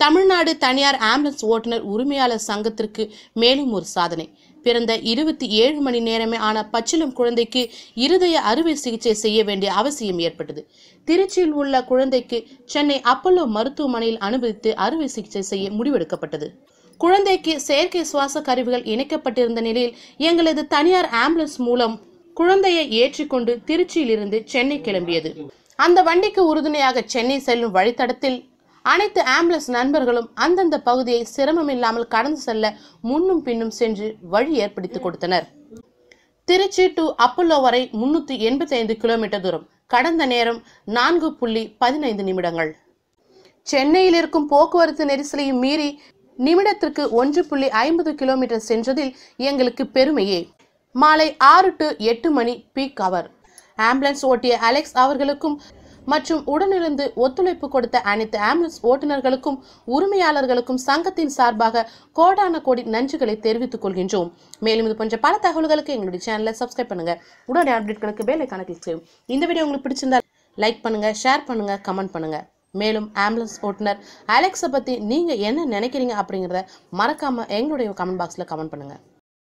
தமிழ்நாடு தனியார் ஆம்புலன்ஸ் ஓட்டுநர் உரிமையாளர் சங்கத்திற்கு மேலும் ஒரு சாதனை. பிறந்த இருபத்தி ஏழு மணி நேரமே ஆன பச்சிலம் குழந்தைக்கு இருதய அறுவை சிகிச்சை செய்ய வேண்டிய அவசியம் ஏற்பட்டது. திருச்சியில் உள்ள குழந்தைக்கு சென்னை அப்பல்லோ மருத்துவமனையில் அனுமதித்து அறுவை சிகிச்சை செய்ய முடிவெடுக்கப்பட்டது. குழந்தைக்கு செயற்கை சுவாச கருவிகள் இணைக்கப்பட்டிருந்த நிலையில் எங்களது தனியார் ஆம்புலன்ஸ் மூலம் குழந்தையை ஏற்றிக்கொண்டு திருச்சியிலிருந்து சென்னை கிளம்பியது. அந்த வண்டிக்கு உறுதுணையாக சென்னை செல்லும் வழித்தடத்தில் அனைத்து ஆம்புலன்ஸ் நண்பர்களும் அந்தந்த பகுதியை சிரமமில்லாமல் கடந்து செல்ல முன்னும் பின்னும் சென்று வழி ஏற்படுத்தி கொடுத்தனர். திருச்சி டு அப்பல்லோ வரை முன்னூத்தி எண்பத்தி ஐந்து கிலோமீட்டர் தூரம். கடந்த நேரம் நான்கு புள்ளி பதினைந்து நிமிடங்கள். சென்னையில் இருக்கும் போக்குவரத்து நெரிசலையும் மீறி நிமிடத்திற்கு ஒன்று புள்ளி ஐம்பது கிலோமீட்டர் சென்றதில் எங்களுக்கு பெருமையே. மாலை ஆறு டு எட்டு மணி பீக் அவர் ஆம்புலன்ஸ் ஓட்டிய அலெக்ஸ் அவர்களுக்கும் மற்றும் உடனிருந்து ஒத்துழைப்பு கொடுத்த அனைத்து ஆம்புலன்ஸ் ஓட்டுநர்களுக்கும் உரிமையாளர்களுக்கும் சங்கத்தின் சார்பாக கோடான கோடி நன்றிகளை தெரிவித்துக் கொள்கின்றோம். மேலும் இது போன்ற பல தகவல்களுக்கு எங்களுடைய சேனலை சப்ஸ்கிரைப் பண்ணுங்க. உடனே அப்டேட்களுக்கு பெல் ஐக்கான கிளிக் செய்யும் இந்த வீடியோ உங்களுக்கு பிடிச்சிருந்தா லைக் பண்ணுங்க ஷேர் பண்ணுங்க கமெண்ட் பண்ணுங்க. மேலும் ஆம்புலன்ஸ் ஓட்டுநர் அலெக்ஸை பற்றி நீங்கள் என்ன நினைக்கிறீங்க அப்படிங்கிறத மறக்காமல் எங்களுடைய கமெண்ட் பாக்ஸில் கமெண்ட் பண்ணுங்கள்